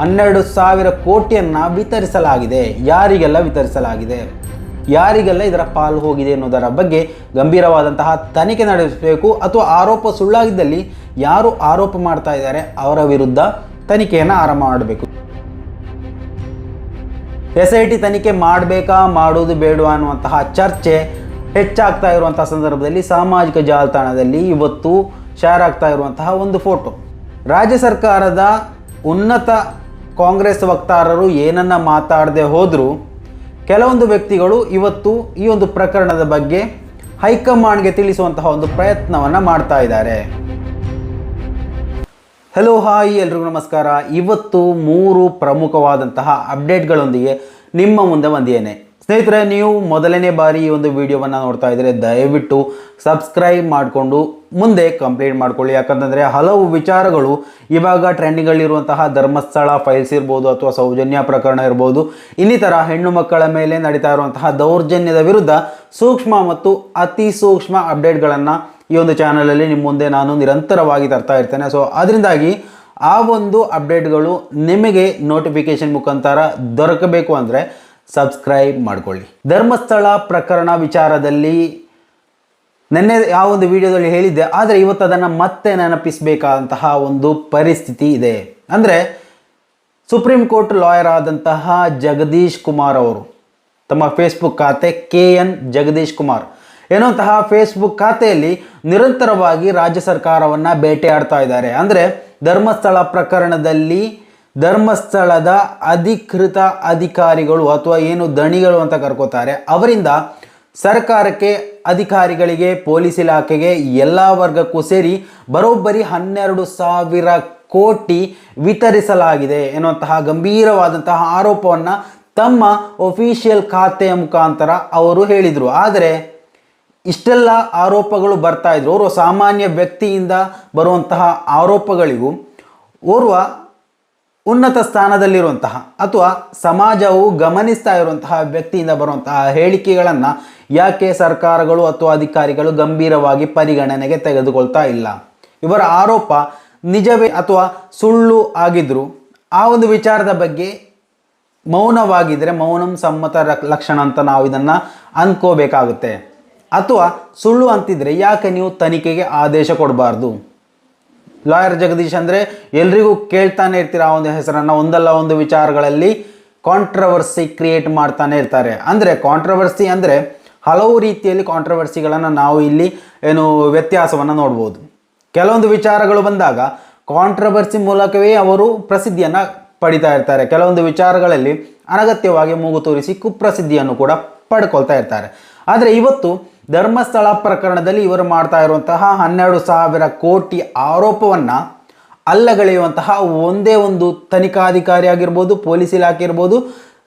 ಹನ್ನೆರಡು ಸಾವಿರ ಕೋಟಿಯನ್ನು ವಿತರಿಸಲಾಗಿದೆ. ಯಾರಿಗೆಲ್ಲ ವಿತರಿಸಲಾಗಿದೆ? ಯಾರಿಗೆಲ್ಲ ಇದರ ಪಾಲು ಹೋಗಿದೆ ಅನ್ನೋದರ ಬಗ್ಗೆ ಗಂಭೀರವಾದಂತಹ ತನಿಖೆ ನಡೆಸಬೇಕು ಅಥವಾ ಆರೋಪ ಸುಳ್ಳಾಗಿದ್ದಲ್ಲಿ ಯಾರು ಆರೋಪ ಮಾಡ್ತಾ ಇದ್ದಾರೆ ಅವರ ವಿರುದ್ಧ ತನಿಖೆಯನ್ನು ಆರಂಭ ಮಾಡಬೇಕು. ಎಸ್ ಐ ಟಿ ತನಿಖೆ ಮಾಡಬೇಕಾ ಮಾಡೋದು ಬೇಡವಾ ಅನ್ನುವಂತಹ ಚರ್ಚೆ ಹೆಚ್ಚಾಗ್ತಾ ಇರುವಂತಹ ಸಂದರ್ಭದಲ್ಲಿ ಸಾಮಾಜಿಕ ಜಾಲತಾಣದಲ್ಲಿ ಇವತ್ತು ಶೇರ್ ಆಗ್ತಾ ಇರುವಂತಹ ಒಂದು ಫೋಟೋ. ರಾಜ್ಯ ಸರ್ಕಾರದ ಉನ್ನತ ಕಾಂಗ್ರೆಸ್ ವಕ್ತಾರರು ಏನನ್ನ ಮಾತಾಡದೆ ಹೋದರೂ, ಕೆಲವೊಂದು ವ್ಯಕ್ತಿಗಳು ಇವತ್ತು ಈ ಒಂದು ಪ್ರಕರಣದ ಬಗ್ಗೆ ಹೈಕಮಾಂಡ್ಗೆ ತಿಳಿಸುವಂತಹ ಒಂದು ಪ್ರಯತ್ನವನ್ನು ಮಾಡ್ತಾ ಇದ್ದಾರೆ. ಹಲೋ ಹಾಯ್ ಎಲ್ರಿಗೂ ನಮಸ್ಕಾರ. ಇವತ್ತು ಮೂರು ಪ್ರಮುಖವಾದಂತಹ ಅಪ್ಡೇಟ್ಗಳೊಂದಿಗೆ ನಿಮ್ಮ ಮುಂದೆ ಬಂದಿದ್ದೇನೆ. ಸ್ನೇಹಿತರೆ, ನೀವು ಮೊದಲನೇ ಬಾರಿ ಈ ಒಂದು ವಿಡಿಯೋವನ್ನು ನೋಡ್ತಾ ಇದ್ದರೆ ದಯವಿಟ್ಟು ಸಬ್ಸ್ಕ್ರೈಬ್ ಮಾಡಿಕೊಂಡು ಮುಂದೆ ಕಂಪ್ಲೀಟ್ ಮಾಡ್ಕೊಳ್ಳಿ. ಯಾಕಂತಂದರೆ ಹಲವು ವಿಚಾರಗಳು ಇವಾಗ ಟ್ರೆಂಡಿಂಗಲ್ಲಿರುವಂತಹ ಧರ್ಮಸ್ಥಳ ಫೈಲ್ಸ್ ಇರ್ಬೋದು ಅಥವಾ ಸೌಜನ್ಯ ಪ್ರಕರಣ ಇರ್ಬೋದು, ಇನ್ನಿತರ ಹೆಣ್ಣು ಮಕ್ಕಳ ಮೇಲೆ ನಡೀತಾ ಇರುವಂತಹ ದೌರ್ಜನ್ಯದ ವಿರುದ್ಧ ಸೂಕ್ಷ್ಮ ಮತ್ತು ಅತಿ ಸೂಕ್ಷ್ಮ ಅಪ್ಡೇಟ್ಗಳನ್ನು ಈ ಒಂದು ಚಾನಲಲ್ಲಿ ನಿಮ್ಮ ಮುಂದೆ ನಾನು ನಿರಂತರವಾಗಿ ತರ್ತಾ ಇರ್ತೇನೆ. ಸೊ ಅದರಿಂದಾಗಿ ಆ ಒಂದು ಅಪ್ಡೇಟ್ಗಳು ನಿಮಗೆ ನೋಟಿಫಿಕೇಷನ್ ಮುಖಾಂತರ ದೊರಕಬೇಕು ಅಂದರೆ ಸಬ್ಸ್ಕ್ರೈಬ್ ಮಾಡಿಕೊಳ್ಳಿ. ಧರ್ಮಸ್ಥಳ ಪ್ರಕರಣ ವಿಚಾರದಲ್ಲಿ ನೆನ್ನೆ ಯಾವ ಒಂದು ವಿಡಿಯೋದಲ್ಲಿ ಹೇಳಿದ್ದೆ, ಆದರೆ ಇವತ್ತು ಅದನ್ನು ಮತ್ತೆ ನೆನಪಿಸಬೇಕಾದಂತಹ ಒಂದು ಪರಿಸ್ಥಿತಿ ಇದೆ. ಅಂದರೆ ಸುಪ್ರೀಂ ಕೋರ್ಟ್ ಲಾಯರ್ ಆದಂತಹ ಜಗದೀಶ್ ಕುಮಾರ್ ಅವರು, ತಮ್ಮ ಫೇಸ್ಬುಕ್ ಖಾತೆ ಕೆ ಎನ್ ಜಗದೀಶ್ ಕುಮಾರ್. ಎನ್ನುವಂತಹ ಫೇಸ್ಬುಕ್ ಖಾತೆಯಲ್ಲಿ ನಿರಂತರವಾಗಿ ರಾಜ್ಯ ಸರ್ಕಾರವನ್ನು ಬೇಟೆಯಾಡ್ತಾ ಇದ್ದಾರೆ. ಅಂದರೆ ಧರ್ಮಸ್ಥಳ ಪ್ರಕರಣದಲ್ಲಿ ಧರ್ಮಸ್ಥಳದ ಅಧಿಕೃತ ಅಧಿಕಾರಿಗಳು ಅಥವಾ ಏನು ದಣಿಗಳು ಅಂತ ಕರ್ಕೋತಾರೆ, ಅವರಿಂದ ಸರ್ಕಾರಕ್ಕೆ, ಅಧಿಕಾರಿಗಳಿಗೆ, ಪೊಲೀಸ್ ಇಲಾಖೆಗೆ ಎಲ್ಲ ವರ್ಗಕ್ಕೂ ಸೇರಿ ಬರೋಬ್ಬರಿ ಹನ್ನೆರಡು ಸಾವಿರ ಕೋಟಿ ವಿತರಿಸಲಾಗಿದೆ ಎನ್ನುವಂತಹ ಗಂಭೀರವಾದಂತಹ ಆರೋಪವನ್ನು ತಮ್ಮ ಒಫಿಷಿಯಲ್ ಖಾತೆಯ ಮುಖಾಂತರ ಅವರು ಹೇಳಿದರು. ಆದರೆ ಇಷ್ಟೆಲ್ಲ ಆರೋಪಗಳು ಬರ್ತಾ ಇದ್ರು. ಓರ್ವ ಸಾಮಾನ್ಯ ವ್ಯಕ್ತಿಯಿಂದ ಬರುವಂತಹ ಆರೋಪಗಳಿಗೂ ಓರ್ವ ಉನ್ನತ ಸ್ಥಾನದಲ್ಲಿರುವಂತಹ ಅಥವಾ ಸಮಾಜವು ಗಮನಿಸ್ತಾ ಇರುವಂತಹ ವ್ಯಕ್ತಿಯಿಂದ ಬರುವಂತಹ ಹೇಳಿಕೆಗಳನ್ನು ಯಾಕೆ ಸರ್ಕಾರಗಳು ಅಥವಾ ಅಧಿಕಾರಿಗಳು ಗಂಭೀರವಾಗಿ ಪರಿಗಣನೆಗೆ ತೆಗೆದುಕೊಳ್ತಾ ಇಲ್ಲ? ಇವರ ಆರೋಪ ನಿಜವೇ ಅಥವಾ ಸುಳ್ಳು ಆಗಿದ್ರು ಆ ಒಂದು ವಿಚಾರದ ಬಗ್ಗೆ ಮೌನವಾಗಿದ್ದರೆ ಮೌನಂ ಸಮ್ಮತ ಲಕ್ಷಣ ಅಂತ ನಾವು ಇದನ್ನು ಅಂದ್ಕೋಬೇಕಾಗುತ್ತೆ ಅಥವಾ ಸುಳ್ಳು ಅಂತಿದ್ರೆ ಯಾಕೆ ನೀವು ತನಿಖೆಗೆ ಆದೇಶ ಕೊಡಬಾರ್ದು? ಲಾಯರ್ ಜಗದೀಶ್ ಅಂದರೆ ಎಲ್ರಿಗೂ ಕೇಳ್ತಾನೆ ಇರ್ತೀರ ಆ ಒಂದು ಹೆಸರನ್ನು, ಒಂದಲ್ಲ ಒಂದು ವಿಚಾರಗಳಲ್ಲಿ ಕಾಂಟ್ರವರ್ಸಿ ಕ್ರಿಯೇಟ್ ಮಾಡ್ತಾನೆ ಇರ್ತಾರೆ. ಅಂದರೆ ಕಾಂಟ್ರವರ್ಸಿ ಅಂದರೆ ಹಲವು ರೀತಿಯಲ್ಲಿ ಕಾಂಟ್ರವರ್ಸಿಗಳನ್ನು ನಾವು ಇಲ್ಲಿ ಏನು ವ್ಯತ್ಯಾಸವನ್ನು ನೋಡ್ಬೋದು. ಕೆಲವೊಂದು ವಿಚಾರಗಳು ಬಂದಾಗ ಕಾಂಟ್ರವರ್ಸಿ ಮೂಲಕವೇ ಅವರು ಪ್ರಸಿದ್ಧಿಯನ್ನು ಪಡಿತಾ ಇರ್ತಾರೆ. ಕೆಲವೊಂದು ವಿಚಾರಗಳಲ್ಲಿ ಅನಗತ್ಯವಾಗಿ ಮೂಗು ತೋರಿಸಿ ಕುಪ್ರಸಿದ್ಧಿಯನ್ನು ಕೂಡ ಪಡ್ಕೊಳ್ತಾ ಇರ್ತಾರೆ. ಆದರೆ ಇವತ್ತು ಧರ್ಮಸ್ಥಳ ಪ್ರಕರಣದಲ್ಲಿ ಇವರು ಮಾಡ್ತಾ ಇರುವಂತಹ ಹನ್ನೆರಡು ಸಾವಿರ ಕೋಟಿ ಆರೋಪವನ್ನು ಅಲ್ಲಗಳೆಯುವಂತಹ ಒಂದೇ ಒಂದು ತನಿಖಾಧಿಕಾರಿ ಆಗಿರ್ಬೋದು, ಪೊಲೀಸ್ ಇಲಾಖೆ ಇರ್ಬೋದು,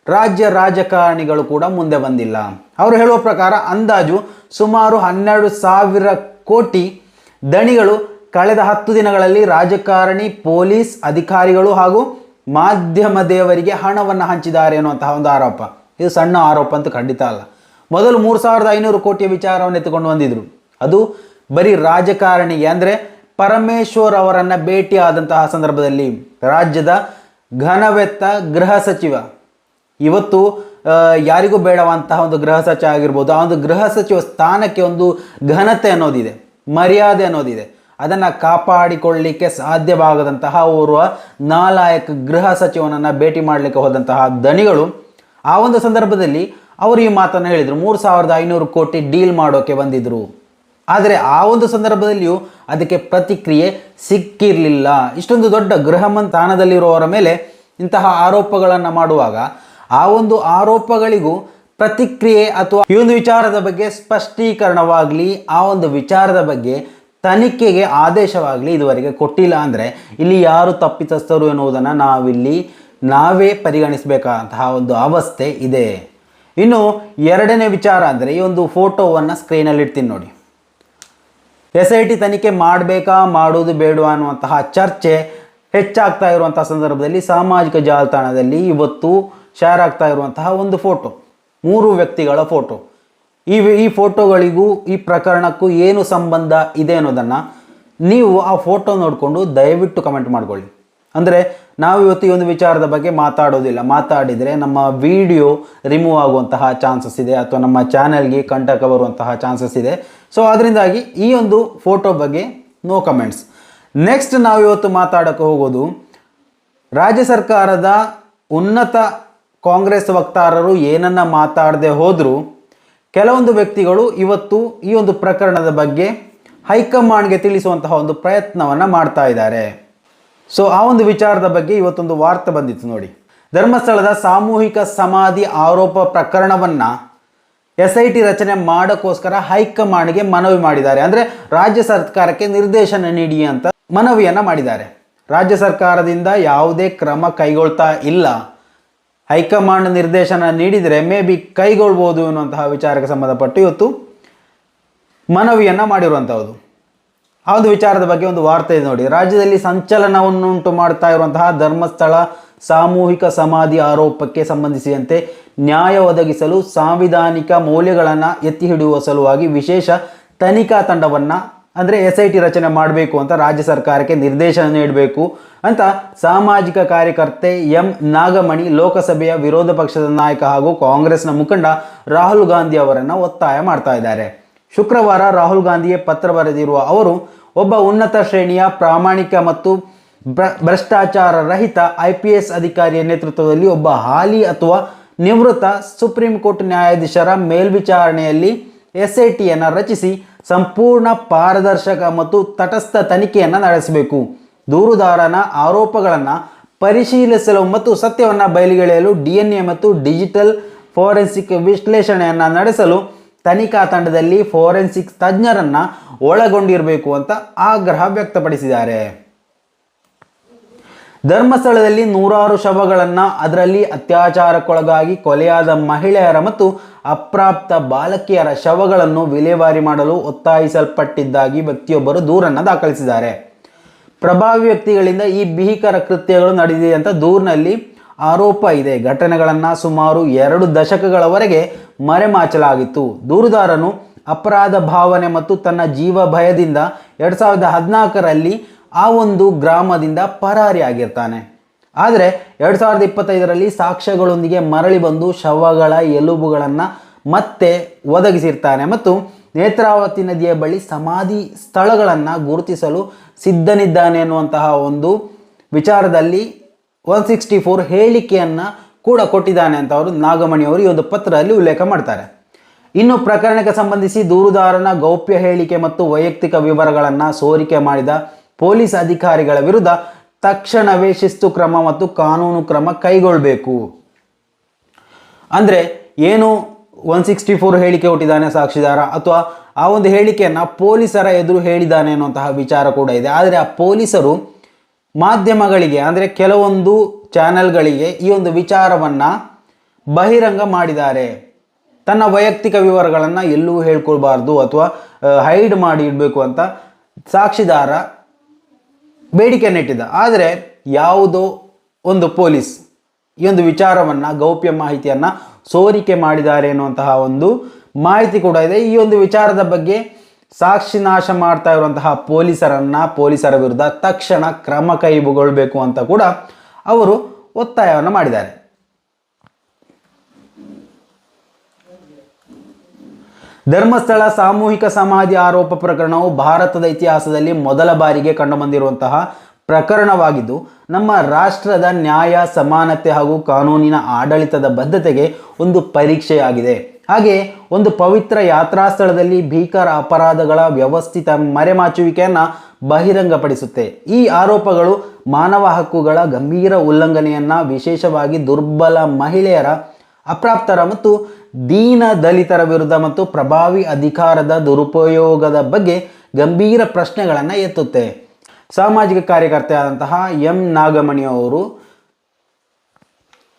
ರಾಜ್ಯ ರಾಜಕಾರಣಿಗಳು ಕೂಡ ಮುಂದೆ ಬಂದಿಲ್ಲ. ಅವರು ಹೇಳುವ ಪ್ರಕಾರ ಅಂದಾಜು ಸುಮಾರು ಹನ್ನೆರಡು ಸಾವಿರ ಕೋಟಿ ದಣಿಗಳು ಕಳೆದ ಹತ್ತು ದಿನಗಳಲ್ಲಿ ರಾಜಕಾರಣಿ, ಪೊಲೀಸ್ ಅಧಿಕಾರಿಗಳು ಹಾಗೂ ಮಾಧ್ಯಮ ದೇವರಿಗೆ ಹಣವನ್ನು ಹಂಚಿದ್ದಾರೆ ಅನ್ನುವಂತಹ ಒಂದು ಆರೋಪ. ಇದು ಸಣ್ಣ ಆರೋಪ ಅಂತ ಖಂಡಿತ ಅಲ್ಲ. ಮೊದಲು ಮೂರು ಸಾವಿರದ ಐನೂರು ಕೋಟಿಯ ವಿಚಾರವನ್ನು ಎತ್ತುಕೊಂಡು ಬಂದಿದ್ರು. ಅದು ಬರೀ ರಾಜಕಾರಣಿಗೆ ಅಂದರೆ ಪರಮೇಶ್ವರ್ ಅವರನ್ನು ಭೇಟಿಯಾದಂತಹ ಸಂದರ್ಭದಲ್ಲಿ ರಾಜ್ಯದ ಘನವೆತ್ತ ಗೃಹ ಸಚಿವ. ಇವತ್ತು ಯಾರಿಗೂ ಬೇಡವಂತಹ ಒಂದು ಗೃಹ ಸಚಿವ ಆಗಿರ್ಬೋದು, ಆ ಒಂದು ಗೃಹ ಸಚಿವ ಸ್ಥಾನಕ್ಕೆ ಒಂದು ಘನತೆ ಅನ್ನೋದಿದೆ, ಮರ್ಯಾದೆ ಅನ್ನೋದಿದೆ. ಅದನ್ನು ಕಾಪಾಡಿಕೊಳ್ಳಲಿಕ್ಕೆ ಸಾಧ್ಯವಾಗದಂತಹ ಓರ್ವ ನಾಲಾಯಕ ಗೃಹ ಸಚಿವನನ್ನು ಭೇಟಿ ಮಾಡಲಿಕ್ಕೆ ಹೋದಂತಹ ದಣಿಗಳು, ಆ ಒಂದು ಸಂದರ್ಭದಲ್ಲಿ ಅವರು ಈ ಮಾತನ್ನು ಹೇಳಿದರು. ಮೂರು ಸಾವಿರದ ಐನೂರು ಕೋಟಿ ಡೀಲ್ ಮಾಡೋಕ್ಕೆ ಬಂದಿದ್ದರು ಆದರೆ ಆ ಒಂದು ಸಂದರ್ಭದಲ್ಲಿಯೂ ಅದಕ್ಕೆ ಪ್ರತಿಕ್ರಿಯೆ ಸಿಕ್ಕಿರಲಿಲ್ಲ. ಇಷ್ಟೊಂದು ದೊಡ್ಡ ಸ್ಥಾನದಲ್ಲಿರುವವರ ಮೇಲೆ ಇಂತಹ ಆರೋಪಗಳನ್ನು ಮಾಡುವಾಗ ಆ ಒಂದು ಆರೋಪಗಳಿಗೂ ಪ್ರತಿಕ್ರಿಯೆ ಅಥವಾ ಈ ಒಂದು ವಿಚಾರದ ಬಗ್ಗೆ ಸ್ಪಷ್ಟೀಕರಣವಾಗಲಿ, ಆ ಒಂದು ವಿಚಾರದ ಬಗ್ಗೆ ತನಿಖೆಗೆ ಆದೇಶವಾಗಲಿ ಇದುವರೆಗೆ ಕೊಟ್ಟಿಲ್ಲ ಅಂದರೆ ಇಲ್ಲಿ ಯಾರು ತಪ್ಪಿತಸ್ಥರು ಎನ್ನುವುದನ್ನು ನಾವಿಲ್ಲಿ ನಾವೇ ಪರಿಗಣಿಸಬೇಕಾದಂತಹ ಒಂದು ಅವಸ್ಥೆ ಇದೆ. ಇನ್ನು ಎರಡನೇ ವಿಚಾರ ಅಂದರೆ ಈ ಒಂದು ಫೋಟೋವನ್ನು ಸ್ಕ್ರೀನಲ್ಲಿ ಇಡ್ತೀನಿ ನೋಡಿ. ಎಸ್ ಐ ಟಿ ತನಿಖೆ ಮಾಡಬೇಕಾ ಮಾಡೋದು ಬೇಡವಾ ಅನ್ನುವಂತಹ ಚರ್ಚೆ ಹೆಚ್ಚಾಗ್ತಾ ಇರುವಂತಹ ಸಂದರ್ಭದಲ್ಲಿ ಸಾಮಾಜಿಕ ಜಾಲತಾಣದಲ್ಲಿ ಇವತ್ತು ಶೇರ್ ಆಗ್ತಾ ಇರುವಂತಹ ಒಂದು ಫೋಟೋ ಮೂರು ವ್ಯಕ್ತಿಗಳ ಫೋಟೋ ಈ ಈ ಫೋಟೋಗಳಿಗೂ ಈ ಪ್ರಕರಣಕ್ಕೂ ಏನು ಸಂಬಂಧ ಇದೆ ಅನ್ನೋದನ್ನು ನೀವು ಆ ಫೋಟೋ ನೋಡಿಕೊಂಡು ದಯವಿಟ್ಟು ಕಮೆಂಟ್ ಮಾಡ್ಕೊಳ್ಳಿ. ಅಂದರೆ ನಾವು ಇವತ್ತು ಈ ಒಂದು ವಿಚಾರದ ಬಗ್ಗೆ ಮಾತಾಡೋದಿಲ್ಲ. ಮಾತಾಡಿದರೆ ನಮ್ಮ ವಿಡಿಯೋ ರಿಮೂವ್ ಆಗುವಂತಹ ಚಾನ್ಸಸ್ ಇದೆ ಅಥವಾ ನಮ್ಮ ಚಾನಲ್ಗೆ ಕಂಟಕ ಬರುವಂತಹ ಚಾನ್ಸಸ್ ಇದೆ. ಸೊ ಅದರಿಂದಾಗಿ ಈ ಒಂದು ಫೋಟೋ ಬಗ್ಗೆ ನೋ ಕಮೆಂಟ್ಸ್ ನೆಕ್ಸ್ಟ್ ನಾವು ಇವತ್ತು ಮಾತಾಡೋಕ್ಕೆ ಹೋಗೋದು, ರಾಜ್ಯ ಸರ್ಕಾರದ ಉನ್ನತ ಕಾಂಗ್ರೆಸ್ ವಕ್ತಾರರು ಏನನ್ನ ಮಾತಾಡದೆ ಹೋದರೂ, ಕೆಲವೊಂದು ವ್ಯಕ್ತಿಗಳು ಇವತ್ತು ಈ ಒಂದು ಪ್ರಕರಣದ ಬಗ್ಗೆ ಹೈಕಮಾಂಡ್ಗೆ ತಿಳಿಸುವಂತಹ ಒಂದು ಪ್ರಯತ್ನವನ್ನು ಮಾಡ್ತಾ ಇದ್ದಾರೆ. ಸೊ ಆ ಒಂದು ವಿಚಾರದ ಬಗ್ಗೆ ಇವತ್ತೊಂದು ವಾರ್ತೆ ಬಂದಿತ್ತು ನೋಡಿ. ಧರ್ಮಸ್ಥಳದ ಸಾಮೂಹಿಕ ಸಮಾಧಿ ಆರೋಪ ಪ್ರಕರಣವನ್ನು ಎಸ್ ಐ ಟಿ ರಚನೆ ಮಾಡೋಕ್ಕೋಸ್ಕರ ಹೈಕಮಾಂಡ್ಗೆ ಮನವಿ ಮಾಡಿದ್ದಾರೆ. ಅಂದರೆ ರಾಜ್ಯ ಸರ್ಕಾರಕ್ಕೆ ನಿರ್ದೇಶನ ನೀಡಿ ಅಂತ ಮನವಿಯನ್ನು ಮಾಡಿದ್ದಾರೆ. ರಾಜ್ಯ ಸರ್ಕಾರದಿಂದ ಯಾವುದೇ ಕ್ರಮ ಕೈಗೊಳ್ತಾ ಇಲ್ಲ. ಹೈಕಮಾಂಡ್ ನಿರ್ದೇಶನ ನೀಡಿದರೆ ಮೇ ಬಿ ಕೈಗೊಳ್ಬೋದು ಅನ್ನುವಂತಹ ವಿಚಾರಕ್ಕೆ ಸಂಬಂಧಪಟ್ಟು ಇವತ್ತು ಮನವಿಯನ್ನು ಮಾಡಿರುವಂಥದ್ದು ಆ ಒಂದು ವಿಚಾರದ ಬಗ್ಗೆ ಒಂದು ವಾರ್ತೆ ಇದೆ ನೋಡಿ. ರಾಜ್ಯದಲ್ಲಿ ಸಂಚಲನವನ್ನುಂಟು ಮಾಡ್ತಾ ಇರುವಂತಹ ಧರ್ಮಸ್ಥಳ ಸಾಮೂಹಿಕ ಸಮಾಧಿ ಆರೋಪಕ್ಕೆ ಸಂಬಂಧಿಸಿದಂತೆ ನ್ಯಾಯ ಒದಗಿಸಲು ಸಾಂವಿಧಾನಿಕ ಮೌಲ್ಯಗಳನ್ನು ಎತ್ತಿ ಹಿಡಿಯುವ ಸಲುವಾಗಿ ವಿಶೇಷ ತನಿಖಾ ತಂಡವನ್ನು, ಅಂದರೆ ಎಸ್ ಐ ಟಿ ರಚನೆ ಮಾಡಬೇಕು ಅಂತ ರಾಜ್ಯ ಸರ್ಕಾರಕ್ಕೆ ನಿರ್ದೇಶನ ನೀಡಬೇಕು ಅಂತ ಸಾಮಾಜಿಕ ಕಾರ್ಯಕರ್ತೆ ಎಂ ನಾಗಮಣಿ ಲೋಕಸಭೆಯ ವಿರೋಧ ಪಕ್ಷದ ನಾಯಕ ಹಾಗೂ ಕಾಂಗ್ರೆಸ್ನ ಮುಖಂಡ ರಾಹುಲ್ ಗಾಂಧಿ ಅವರನ್ನು ಒತ್ತಾಯ ಮಾಡ್ತಾ ಇದ್ದಾರೆ. ಶುಕ್ರವಾರ ರಾಹುಲ್ ಗಾಂಧಿಗೆ ಪತ್ರ ಬರೆದಿರುವ ಅವರು ಒಬ್ಬ ಉನ್ನತ ಶ್ರೇಣಿಯ ಪ್ರಾಮಾಣಿಕ ಮತ್ತು ಭ್ರ- ಭ್ರಷ್ಟಾಚಾರ ರಹಿತ ಐ ಪಿ ಎಸ್ ಅಧಿಕಾರಿಯ ನೇತೃತ್ವದಲ್ಲಿ ಒಬ್ಬ ಹಾಲಿ ಅಥವಾ ನಿವೃತ್ತ ಸುಪ್ರೀಂ ಕೋರ್ಟ್ ನ್ಯಾಯಾಧೀಶರ ಮೇಲ್ವಿಚಾರಣೆಯಲ್ಲಿ ಎಸ್ ಐ ಟಿಯನ್ನು ರಚಿಸಿ ಸಂಪೂರ್ಣ ಪಾರದರ್ಶಕ ಮತ್ತು ತಟಸ್ಥ ತನಿಖೆಯನ್ನು ನಡೆಸಬೇಕು. ದೂರುದಾರನ ಆರೋಪಗಳನ್ನು ಪರಿಶೀಲಿಸಲು ಮತ್ತು ಸತ್ಯವನ್ನು ಬಯಲಿಗೆಳೆಯಲು ಡಿ ಎನ್ ಎ ಮತ್ತು ಡಿಜಿಟಲ್ ಫೋರೆನ್ಸಿಕ್ ವಿಶ್ಲೇಷಣೆಯನ್ನು ನಡೆಸಲು ತನಿಖಾ ತಂಡದಲ್ಲಿ ಫೋರೆನ್ಸಿಕ್ ತಜ್ಞರನ್ನು ಒಳಗೊಂಡಿರಬೇಕು ಅಂತ ಆಗ್ರಹ ವ್ಯಕ್ತಪಡಿಸಿದ್ದಾರೆ. ಧರ್ಮಸ್ಥಳದಲ್ಲಿ ನೂರಾರು ಶವಗಳನ್ನು ಅದರಲ್ಲಿ ಅತ್ಯಾಚಾರಕ್ಕೊಳಗಾಗಿ ಕೊಲೆಯಾದ ಮಹಿಳೆಯರ ಮತ್ತು ಅಪ್ರಾಪ್ತ ಬಾಲಕಿಯರ ಶವಗಳನ್ನು ವಿಲೇವಾರಿ ಮಾಡಲು ಒತ್ತಾಯಿಸಲ್ಪಟ್ಟಿದ್ದಾಗಿ ವ್ಯಕ್ತಿಯೊಬ್ಬರು ದೂರನ್ನು ದಾಖಲಿಸಿದ್ದಾರೆ. ಪ್ರಭಾವಿ ವ್ಯಕ್ತಿಗಳಿಂದ ಈ ಭೀಕರ ಕೃತ್ಯಗಳು ನಡೆದಿದೆ ಅಂತ ದೂರಿನಲ್ಲಿ ಆರೋಪ ಇದೆ. ಘಟನೆಗಳನ್ನು ಸುಮಾರು ಎರಡು ದಶಕಗಳವರೆಗೆ ಮರೆಮಾಚಲಾಗಿತ್ತು. ದೂರುದಾರನು ಅಪರಾಧ ಭಾವನೆ ಮತ್ತು ತನ್ನ ಜೀವ ಭಯದಿಂದ ಎರಡು ಸಾವಿರದ ಹದಿನಾಲ್ಕರಲ್ಲಿ ಆ ಒಂದು ಗ್ರಾಮದಿಂದ ಪರಾರಿಯಾಗಿರ್ತಾನೆ ಆದರೆ ಎರಡು ಸಾವಿರದ ಇಪ್ಪತ್ತೈದರಲ್ಲಿ ಸಾಕ್ಷ್ಯಗಳೊಂದಿಗೆ ಮರಳಿ ಬಂದು ಶವಗಳ ಎಲುಬುಗಳನ್ನು ಮತ್ತೆ ಒದಗಿಸಿರ್ತಾನೆ ಮತ್ತು ನೇತ್ರಾವತಿ ನದಿಯ ಬಳಿ ಸಮಾಧಿ ಸ್ಥಳಗಳನ್ನು ಗುರುತಿಸಲು ಸಿದ್ಧನಿದ್ದಾನೆ ಅನ್ನುವಂತಹ ಒಂದು ವಿಚಾರದಲ್ಲಿ ಒನ್ ಸಿಕ್ಸ್ಟಿ ಫೋರ್ ಹೇಳಿಕೆಯನ್ನು ಕೂಡ ಕೊಟ್ಟಿದ್ದಾನೆ ಅಂತ ಅವರು ನಾಗಮಣಿ ಅವರು ಈ ಒಂದು ಪತ್ರದಲ್ಲಿ ಉಲ್ಲೇಖ ಮಾಡ್ತಾರೆ. ಇನ್ನು ಪ್ರಕರಣಕ್ಕೆ ಸಂಬಂಧಿಸಿ ದೂರುದಾರನ ಗೌಪ್ಯ ಹೇಳಿಕೆ ಮತ್ತು ವೈಯಕ್ತಿಕ ವಿವರಗಳನ್ನು ಸೋರಿಕೆ ಮಾಡಿದ ಪೊಲೀಸ್ ಅಧಿಕಾರಿಗಳ ವಿರುದ್ಧ ತಕ್ಷಣವೇ ಶಿಸ್ತು ಕ್ರಮ ಮತ್ತು ಕಾನೂನು ಕ್ರಮ ಕೈಗೊಳ್ಳಬೇಕು ಅಂದರೆ ಏನು ಒನ್ ಸಿಕ್ಸ್ಟಿ ಫೋರ್ ಹೇಳಿಕೆ ಕೊಟ್ಟಿದ್ದಾನೆ ಸಾಕ್ಷಿದಾರ ಅಥವಾ ಆ ಒಂದು ಹೇಳಿಕೆಯನ್ನು ಪೊಲೀಸರ ಎದುರು ಹೇಳಿದ್ದಾನೆ ಅನ್ನುವಂತಹ ವಿಚಾರ ಕೂಡ ಇದೆ. ಆದರೆ ಆ ಪೊಲೀಸರು ಮಾಧ್ಯಮಗಳಿಗೆ, ಅಂದರೆ ಕೆಲವೊಂದು ಚಾನೆಲ್ಗಳಿಗೆ ಈ ಒಂದು ವಿಚಾರವನ್ನು ಬಹಿರಂಗ ಮಾಡಿದ್ದಾರೆ. ತನ್ನ ವೈಯಕ್ತಿಕ ವಿವರಗಳನ್ನು ಎಲ್ಲೂ ಹೇಳ್ಕೊಳ್ಬಾರ್ದು ಅಥವಾ ಹೈಡ್ ಮಾಡಿ ಇಡಬೇಕು ಅಂತ ಸಾಕ್ಷಿದಾರ ಬೇಡಿಕೆ ನೆಟ್ಟಿದ್ದ ಆದರೆ ಯಾವುದೋ ಒಂದು ಪೊಲೀಸ್ ಈ ಒಂದು ವಿಚಾರವನ್ನು, ಗೌಪ್ಯ ಮಾಹಿತಿಯನ್ನು ಸೋರಿಕೆ ಮಾಡಿದ್ದಾರೆ ಎನ್ನುವಂತಹ ಒಂದು ಮಾಹಿತಿ ಕೂಡ ಇದೆ. ಈ ಒಂದು ವಿಚಾರದ ಬಗ್ಗೆ ಸಾಕ್ಷಿ ನಾಶ ಮಾಡ್ತಾ ಇರುವಂತಹ ಪೊಲೀಸರನ್ನು, ಪೊಲೀಸರ ವಿರುದ್ಧ ತಕ್ಷಣ ಕ್ರಮ ಕೈಗೊಳ್ಳಬೇಕು ಅಂತ ಕೂಡ ಅವರು ಒತ್ತಾಯವನ್ನು ಮಾಡಿದ್ದಾರೆ. ಧರ್ಮಸ್ಥಳ ಸಾಮೂಹಿಕ ಸಮಾಧಿ ಆರೋಪ ಪ್ರಕರಣವು ಭಾರತದ ಇತಿಹಾಸದಲ್ಲಿ ಮೊದಲ ಬಾರಿಗೆ ಕಂಡುಬಂದಿರುವಂತಹ ಪ್ರಕರಣವಾಗಿದ್ದು, ನಮ್ಮ ರಾಷ್ಟ್ರದ ನ್ಯಾಯ, ಸಮಾನತೆ ಹಾಗೂ ಕಾನೂನಿನ ಆಡಳಿತದ ಬದ್ಧತೆಗೆ ಒಂದು ಪರೀಕ್ಷೆಯಾಗಿದೆ. ಹಾಗೆ ಒಂದು ಪವಿತ್ರ ಯಾತ್ರಾ ಸ್ಥಳದಲ್ಲಿ ಭೀಕರ ಅಪರಾಧಗಳ ವ್ಯವಸ್ಥಿತ ಮರೆಮಾಚುವಿಕೆಯನ್ನು ಬಹಿರಂಗಪಡಿಸುತ್ತೆ. ಈ ಆರೋಪಗಳು ಮಾನವ ಹಕ್ಕುಗಳ ಗಂಭೀರ ಉಲ್ಲಂಘನೆಯನ್ನು ವಿಶೇಷವಾಗಿ ದುರ್ಬಲ ಮಹಿಳೆಯರ, ಅಪ್ರಾಪ್ತರ ಮತ್ತು ದೀನ ದಲಿತರ ವಿರುದ್ಧ ಮತ್ತು ಪ್ರಭಾವಿ ಅಧಿಕಾರದ ದುರುಪಯೋಗದ ಬಗ್ಗೆ ಗಂಭೀರ ಪ್ರಶ್ನೆಗಳನ್ನು ಎತ್ತುತ್ತೆ. ಸಾಮಾಜಿಕ ಕಾರ್ಯಕರ್ತೆಯಾದಂತಹ ಎಂ ನಾಗಮಣಿ ಅವರು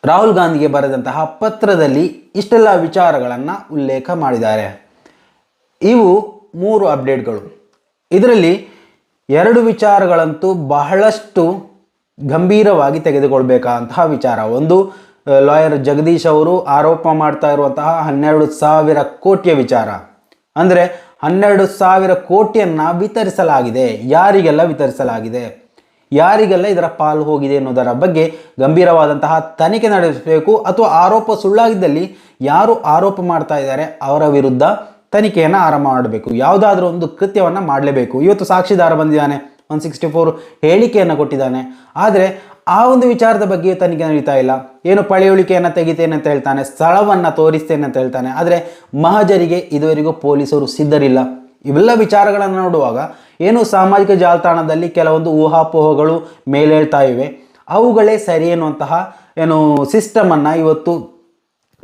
ರಾಹುಲ್ ಗಾಂಧಿಗೆ ಬರೆದಂತಹ ಪತ್ರದಲ್ಲಿ ಇಷ್ಟೆಲ್ಲ ವಿಚಾರಗಳನ್ನು ಉಲ್ಲೇಖ ಮಾಡಿದ್ದಾರೆ. ಇವು ಮೂರು ಅಪ್ಡೇಟ್ಗಳು. ಇದರಲ್ಲಿ ಎರಡು ವಿಚಾರಗಳಂತೂ ಬಹಳಷ್ಟು ಗಂಭೀರವಾಗಿ ತೆಗೆದುಕೊಳ್ಬೇಕಾದಂತಹ ವಿಚಾರ. ಒಂದು ಲಾಯರ್ ಜಗದೀಶ್ ಅವರು ಆರೋಪ ಮಾಡ್ತಾ ಇರುವಂತಹ ಹನ್ನೆರಡು ಸಾವಿರ ಕೋಟಿಯ ವಿಚಾರ. ಅಂದರೆ ಹನ್ನೆರಡು ಸಾವಿರ ಕೋಟಿಯನ್ನು ವಿತರಿಸಲಾಗಿದೆ. ಯಾರಿಗೆಲ್ಲ ವಿತರಿಸಲಾಗಿದೆ? ಯಾರಿಗೆಲ್ಲ ಇದರ ಪಾಲು ಹೋಗಿದೆ ಎನ್ನುವುದರ ಬಗ್ಗೆ ಗಂಭೀರವಾದಂತಹ ತನಿಖೆ ನಡೆಸಬೇಕು ಅಥವಾ ಆರೋಪ ಸುಳ್ಳಾಗಿದ್ದಲ್ಲಿ ಯಾರು ಆರೋಪ ಮಾಡ್ತಾ ಇದ್ದಾರೆ ಅವರ ವಿರುದ್ಧ ತನಿಖೆಯನ್ನು ಆರಂಭ ಮಾಡಬೇಕು. ಯಾವುದಾದ್ರೂ ಒಂದು ಕೃತ್ಯವನ್ನು ಮಾಡಲೇಬೇಕು. ಇವತ್ತು ಸಾಕ್ಷಿದಾರ ಬಂದಿದ್ದಾನೆ ಒನ್ ಸಿಕ್ಸ್ಟಿ ಫೋರ್ ಹೇಳಿಕೆಯನ್ನು ಕೊಟ್ಟಿದ್ದಾನೆ. ಆದರೆ ಆ ಒಂದು ವಿಚಾರದ ಬಗ್ಗೆ ತನಿಖೆ ನಡೀತಾ ಇಲ್ಲ. ಏನು ಪಳೆಯುಳಿಕೆಯನ್ನು ತೆಗಿತೇನೆ ಅಂತ ಹೇಳ್ತಾನೆ, ಸ್ಥಳವನ್ನು ತೋರಿಸ್ತೇನೆ ಅಂತ ಹೇಳ್ತಾನೆ. ಆದರೆ ಮಹಜರಿಗೆ ಇದುವರೆಗೂ ಪೊಲೀಸರು ಸಿದ್ಧರಿಲ್ಲ. ಇವೆಲ್ಲ ವಿಚಾರಗಳನ್ನು ನೋಡುವಾಗ ಏನು ಸಾಮಾಜಿಕ ಜಾಲತಾಣದಲ್ಲಿ ಕೆಲವೊಂದು ಊಹಾಪೋಹಗಳು ಮೇಲೇಳ್ತಾ ಇವೆ? ಅವುಗಳೇ ಸರಿ ಎನ್ನುವಂತಹ ಏನು ಸಿಸ್ಟಮನ್ನು ಇವತ್ತು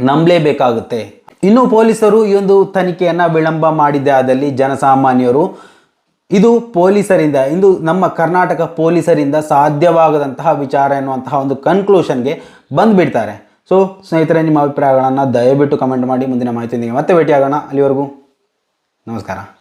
ನಂಬಲೇಬೇಕಾಗುತ್ತೆ. ಇನ್ನು ಪೊಲೀಸರು ಈ ಒಂದು ತನಿಖೆಯನ್ನು ವಿಳಂಬ ಮಾಡಿದ್ದೆ ಆದಲ್ಲಿ ಜನಸಾಮಾನ್ಯರು ಇದು ಪೊಲೀಸರಿಂದ, ಇಂದು ನಮ್ಮ ಕರ್ನಾಟಕ ಪೊಲೀಸರಿಂದ ಸಾಧ್ಯವಾಗದಂತಹ ವಿಚಾರ ಎನ್ನುವಂತಹ ಒಂದು ಕನ್ಕ್ಲೂಷನ್ಗೆ ಬಂದುಬಿಡ್ತಾರೆ. ಸೊ ಸ್ನೇಹಿತರೆ, ನಿಮ್ಮ ಅಭಿಪ್ರಾಯಗಳನ್ನು ದಯವಿಟ್ಟು ಕಮೆಂಟ್ ಮಾಡಿ. ಮುಂದಿನ ಮಾಹಿತಿಯೊಂದಿಗೆ ಮತ್ತೆ ಭೇಟಿಯಾಗೋಣ. ಅಲ್ಲಿವರೆಗೂ ನಮಸ್ಕಾರ.